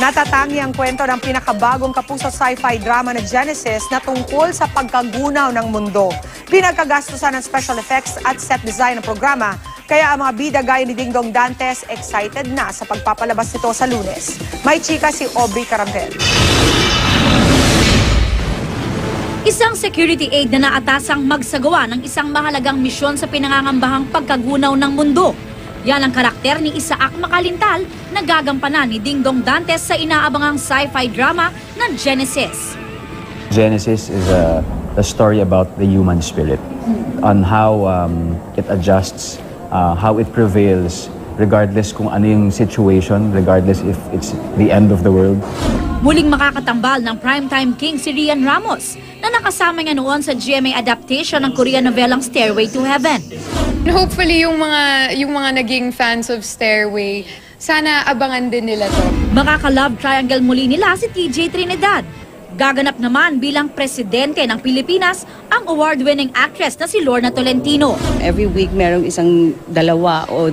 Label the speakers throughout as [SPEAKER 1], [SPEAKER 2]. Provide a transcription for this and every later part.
[SPEAKER 1] Natatangi ang kwento ng pinakabagong kapuso sci-fi drama na Genesis na tungkol sa pagkagunaw ng mundo. Pinagkagastusan ng special effects at set design ng programa, kaya ang mga bida gaya ni Dingdong Dantes excited na sa pagpapalabas nito sa lunes. May chika si Aubrey Carampel.
[SPEAKER 2] Isang security aide na naatasang magsagawa ng isang mahalagang misyon sa pinangangambahang pagkagunaw ng mundo. Yan ang karakter ni Isaac Makalintal na gagampanan ni Dingdong Dantes sa inaabangang sci-fi drama na Genesis.
[SPEAKER 3] Genesis is a, a story about the human spirit, on how um, it adjusts, uh, how it prevails, regardless kung ano yung situation, regardless if it's the end of the world.
[SPEAKER 2] Muling makakatambal ng primetime king si Rian Ramos na nakasama niya noon sa GMA adaptation ng Korean novelang Stairway to Heaven.
[SPEAKER 4] Hopefully yung mga yung mga naging fans of Stairway, sana abangan din nila to.
[SPEAKER 2] Makaka-love triangle muli nila si TJ Trinidad. Gaganap naman bilang presidente ng Pilipinas ang award-winning actress na si Lorna Tolentino.
[SPEAKER 5] Every week merong isang dalawa o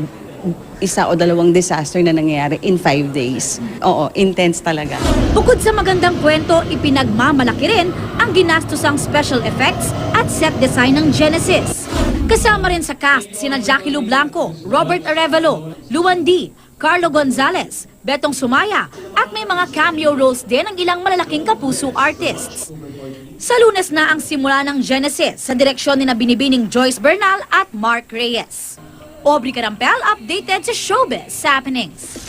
[SPEAKER 5] isa o dalawang disaster na nangyayari in five days. Oo, intense talaga.
[SPEAKER 2] Bukod sa magandang kwento, ipinagmamalaki rin ang ginastosang special effects at set design ng Genesis. Kasama rin sa cast sina Jackie Lu Blanco, Robert Arevalo, Luan D, Carlo Gonzalez, Betong Sumaya at may mga cameo roles din ng ilang malalaking kapuso artists. Sa lunes na ang simula ng Genesis sa direksyon ni na binibining Joyce Bernal at Mark Reyes. Aubrey Carampel updated sa Showbiz Happenings.